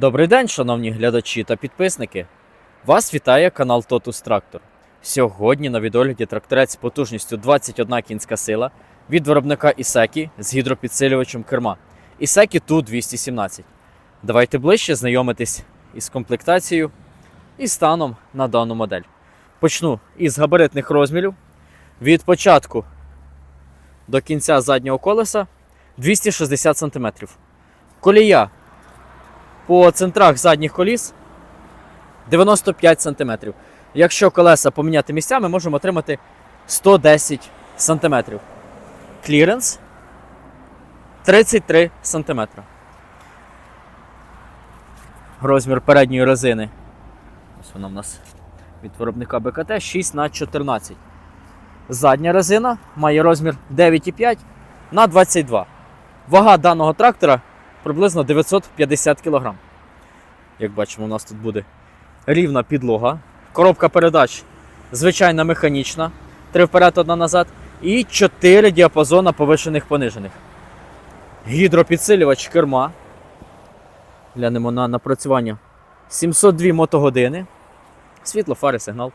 Добрий день, шановні глядачі та підписники. Вас вітає канал Totus Tractor. Сьогодні на відогляді тракторець потужністю 21 кінська сила від виробника Ісекі з гідропідсилювачем керма. Ісекі Ту 217. Давайте ближче знайомитись із комплектацією і станом на дану модель. Почну із габаритних розмірів. Від початку до кінця заднього колеса 260 см. Колія по центрах задніх коліс 95 см. Якщо колеса поміняти місцями, можемо отримати 110 см. Кліренс 33 см. Розмір передньої резини. Ось вона в нас від виробника БКТ 6 на 14. Задня резина має розмір 9,5 на 22. Вага даного трактора приблизно 950 кг. Як бачимо, у нас тут буде рівна підлога. Коробка передач звичайна механічна. Три вперед, одна назад. І 4 діапазона повишених понижених. Гідропідсилювач керма. Глянемо на напрацювання. 702 мотогодини. Світло, фари, сигнал.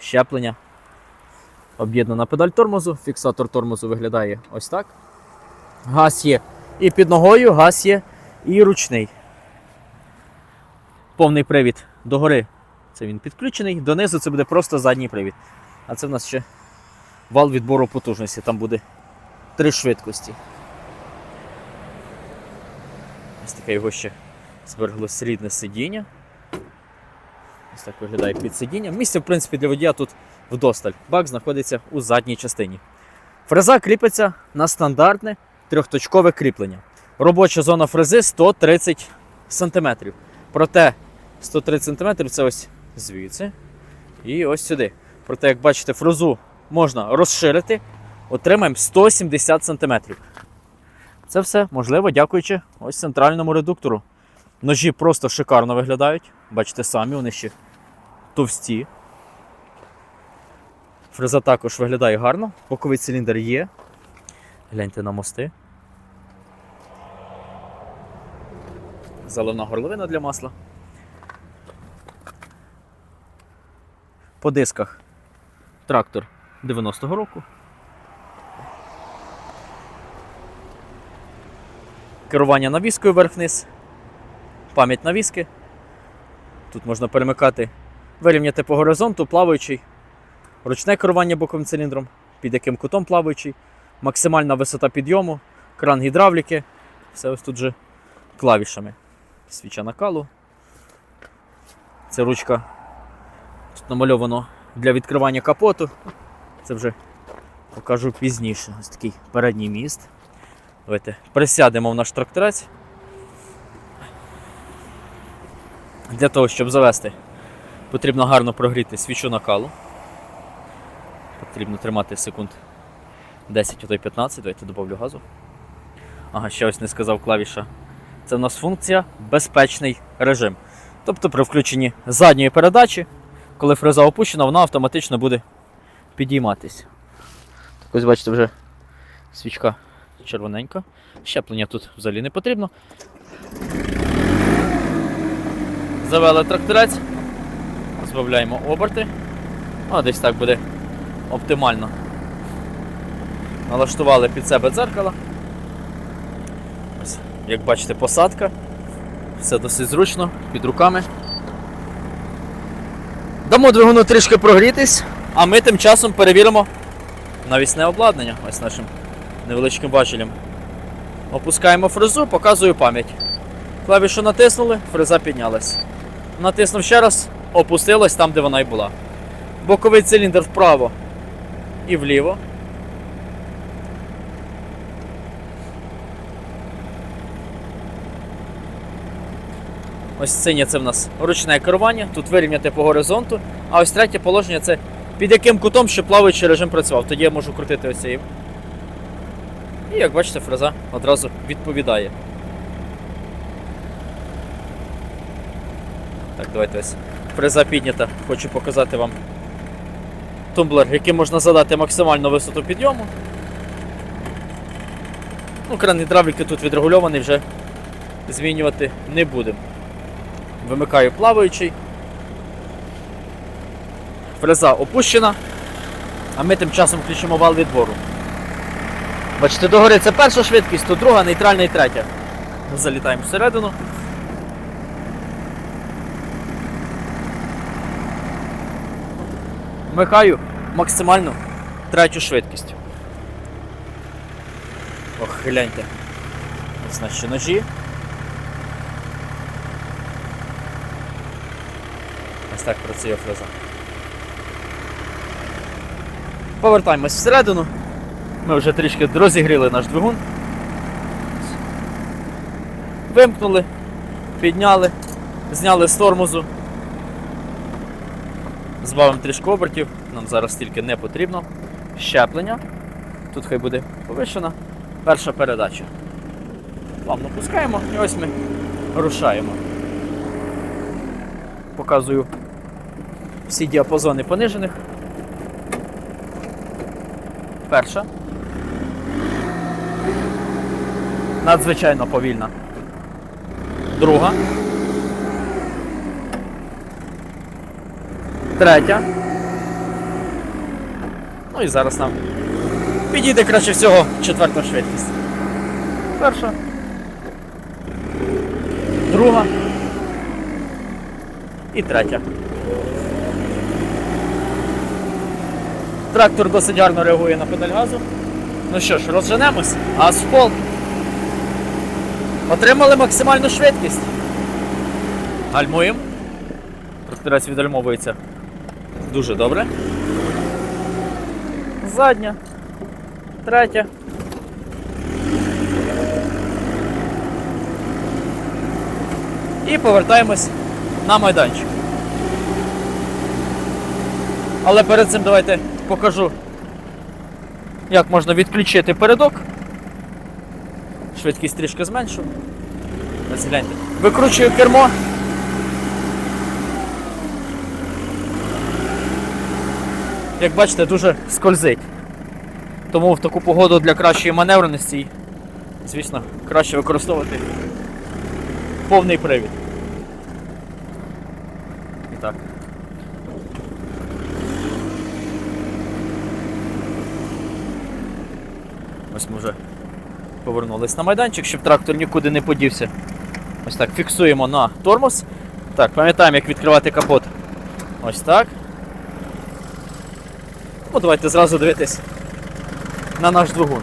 Щеплення. Об'єднана педаль тормозу. Фіксатор тормозу виглядає ось так. Газ є і під ногою, газ є і ручний. Повний привід догори. Це він підключений. Донизу це буде просто задній привід. А це в нас ще вал відбору потужності. Там буде три швидкості. Ось таке його ще збереглось рідне сидіння. Ось так виглядає під сидінням. Місце, в принципі, для водія тут вдосталь. Бак знаходиться у задній частині. Фреза кріпиться на стандартне трьохточкове кріплення. Робоча зона фрези 130 см. Проте 130 см це ось звідси і ось сюди. Проте, як бачите, фрезу можна розширити, отримаємо 170 см. Це все можливо, дякуючи ось центральному редуктору. Ножі просто шикарно виглядають. Бачите самі, вони ще товсті. Фреза також виглядає гарно, боковий циліндр є. Гляньте на мости. Заливна горловина для масла. По дисках трактор 90-го року. Керування навіскою вверх-вниз. Пам'ять навіски. Тут можна перемикати, вирівняти по горизонту, плаваючий, ручне керування боковим циліндром, під яким кутом плаваючий, максимальна висота підйому, кран гідравліки. Все ось тут же клавішами. Свіча накалу. Це ручка. Тут намальовано для відкривання капоту. Це вже покажу пізніше. Ось такий передній міст. Давайте присядемо в наш тракторець. Для того, щоб завести, потрібно гарно прогріти свічу накалу. Потрібно тримати секунд 10, а то й 15. Давайте добавлю газу. Ага, ще ось не сказав клавіша. Це в нас функція безпечний режим. Тобто при включенні задньої передачі, коли фреза опущена, вона автоматично буде підійматись. Так ось бачите, вже свічка червоненька. Щеплення тут взагалі не потрібно. Завели тракторець, збавляємо оберти. А десь так буде оптимально. Налаштували під себе дзеркало. Як бачите, посадка. Все досить зручно, під руками. Дамо двигуну трішки прогрітись, а ми тим часом перевіримо навісне обладнання ось нашим невеличким важелем. Опускаємо фрезу, показую пам'ять. Клавішу натиснули, фреза піднялась. Натиснув ще раз, опустилась там, де вона і була. Боковий циліндр вправо і вліво. Ось синє це в нас ручне керування, тут вирівняти по горизонту, а ось третє положення це під яким кутом ще плаваючий режим працював. Тоді я можу крутити ось цей. І як бачите, фреза одразу відповідає. Так, давайте ось. Фреза піднята, хочу показати вам тумблер, яким можна задати максимальну висоту підйому. Ну, кран гідравліки тут відрегульований, вже змінювати не будемо. Вимикаю плаваючий. Фреза опущена. А ми тим часом включимо вал відбору. Бачите, догори це перша швидкість, то друга, нейтральна і третя. Залітаємо всередину. Вмикаю максимальну третю швидкість. Ох, гляньте. Наші ножі. Ось так працює фреза. Повертаємось всередину. Ми вже трішки розігріли наш двигун. Вимкнули, підняли, зняли з тормозу. Збавимо трішки обертів, нам зараз тільки не потрібно. Щеплення. Тут хай буде повишена. Перша передача. Плавно пускаємо і ось ми рушаємо. Показую всі діапазони понижених. Перша. Надзвичайно повільна. Друга. Третя. Ну і зараз нам підійде краще всього четверта швидкість. Перша. Друга. І третя. Трактор досить гарно реагує на педаль газу. Ну що ж, розженемось. Пол. Отримали максимальну швидкість. Гальмуємо. Тракторець відгальмовується дуже добре. Задня. Третя. І повертаємось на майданчик. Але перед цим давайте покажу, як можна відключити передок. Швидкість трішки зменшу. Гляньте. Викручую кермо. Як бачите, дуже скользить. Тому в таку погоду для кращої маневреності, звісно, краще використовувати повний привід. І так. Ось ми вже повернулись на майданчик, щоб трактор нікуди не подівся. Ось так, фіксуємо на тормоз. Так, пам'ятаємо, як відкривати капот. Ось так. Ну, давайте зразу дивитись на наш двигун.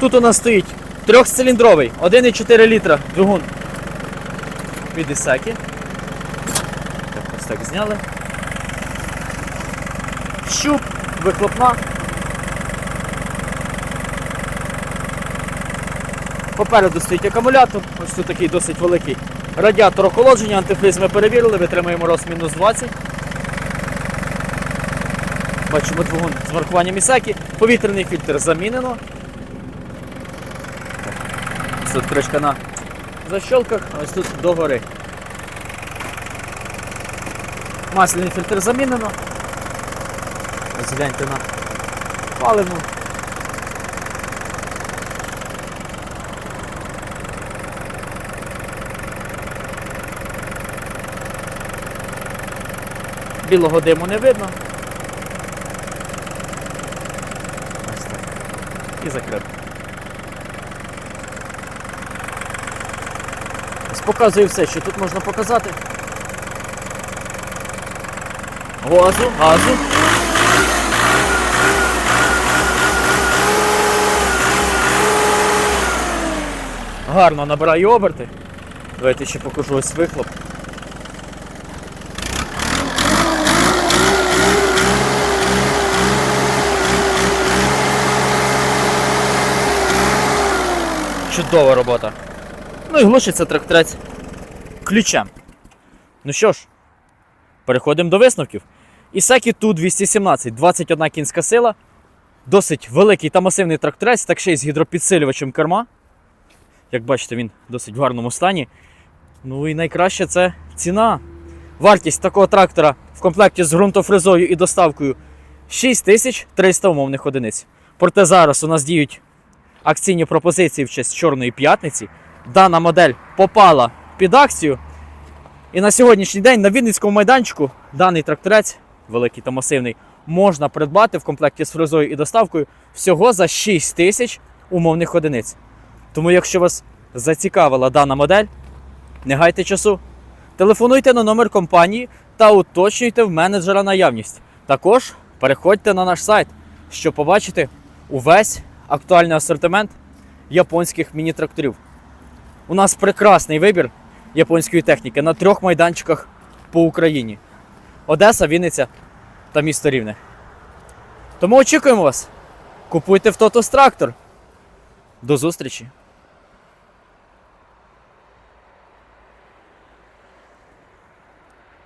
Тут у нас стоїть трьохциліндровий, 1,4 літра двигун від Ісакі. Так, ось так зняли. Щуп, вихлопна. Попереду стоїть акумулятор, ось тут такий досить великий. Радіатор охолодження, антифриз ми перевірили, витримуємо рост мінус 20. Бачимо двигун з маркуванням Ісакі. Повітряний фільтр замінено. Ось тут кришка на защолках, ось тут догори. Масляний фільтр замінено. Ось гляньте на паливну. Білого диму не видно. Ось так. І закрив. Ось показую все, що тут можна показати. Газу, газу. Гарно набираю оберти. Давайте ще покажу ось вихлоп. Чудова робота. Ну і глушиться тракторець ключем. Ну що ж, переходимо до висновків. Ісакі Ту 217, 21 кінська сила. Досить великий та масивний тракторець, так ще й з гідропідсилювачем керма. Як бачите, він досить в гарному стані. Ну і найкраще це ціна. Вартість такого трактора в комплекті з ґрунтофрезою і доставкою 6300 умовних одиниць. Проте зараз у нас діють акційні пропозиції в честь Чорної п'ятниці. Дана модель попала під акцію. І на сьогоднішній день на Вінницькому майданчику даний тракторець, великий та масивний, можна придбати в комплекті з фрезою і доставкою всього за 6 тисяч умовних одиниць. Тому, якщо вас зацікавила дана модель, не гайте часу. Телефонуйте на номер компанії та уточнюйте в менеджера наявність. Також переходьте на наш сайт, щоб побачити увесь актуальний асортимент японських міні-тракторів. У нас прекрасний вибір японської техніки на трьох майданчиках по Україні: Одеса, Вінниця та місто Рівне. Тому очікуємо вас. Купуйте в Тотос трактор. До зустрічі!